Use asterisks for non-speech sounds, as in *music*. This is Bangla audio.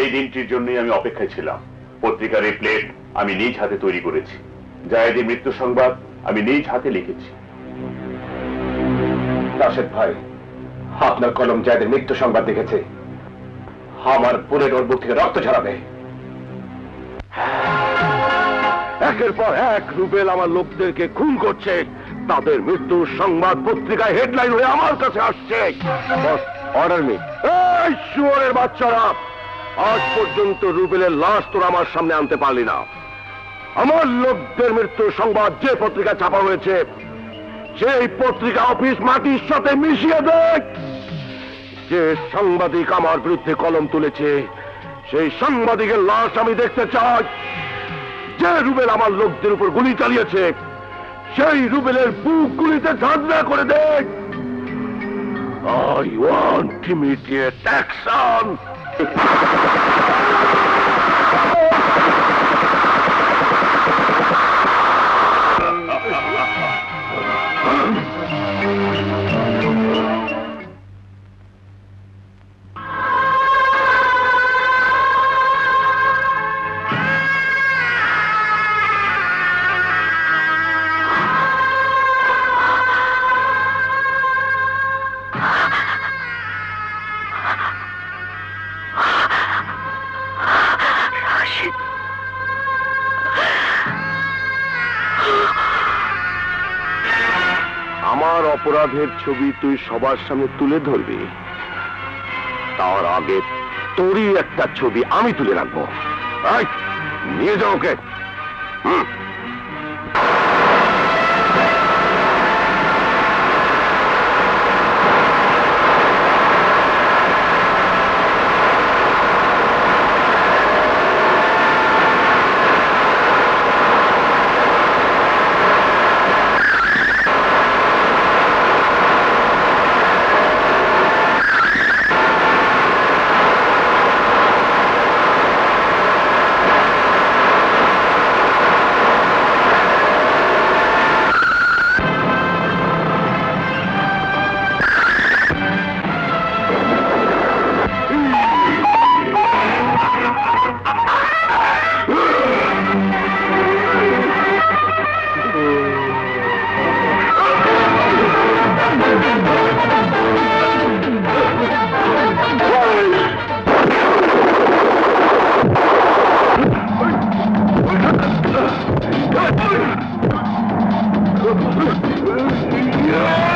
এই দিনটির জন্যই আমি অপেক্ষায় ছিলাম। পত্রিকার এই প্লেট আমি নিজ হাতে তৈরি করেছি। জায়েদের মৃত্যু সংবাদ আমি নিজ হাতে লিখেছি। রাশেদ ভাই, আপনার কলম মৃত্যু সংবাদ দেখেছে। আমার বুক থেকে রক্ত ঝরাবে। একের পর এক রুবেল আমার লোকদেরকে খুন করছে। তাদের মৃত্যুর সংবাদ পত্রিকায় হেডলাইন হয়ে আমার কাছে আসছে। অর্ডার শুয়োরের বাচ্চারা! আজ পর্যন্ত রুবেলের লাশ তোরা আমার সামনে আনতে পারলি না। আমার লোকদের মৃত্যুর সংবাদ যে পত্রিকা ছাপা হয়েছে, সেই পত্রিকা অফিস মাটির সাথে মিশিয়ে দেখ। যে সাংবাদিক আমার বিরুদ্ধে কলম তুলেছে, সেই সাংবাদিকের লাশ আমি দেখতে চাই। যে রুবেল আমার লোকদের উপর গুলি চালিয়েছে, সেই রুবেলের বুক গুলিতে ঝাঁঝরা করে দেখ। I want immediate action! Oh! *laughs* আমার অপরাধের ছবি তুই সবার সামনে তুলে ধরবি। তার আগে তোরই একটা ছবি আমি তুলে রাখব। নিয়ে যাও ওকে। হুম। Yeah!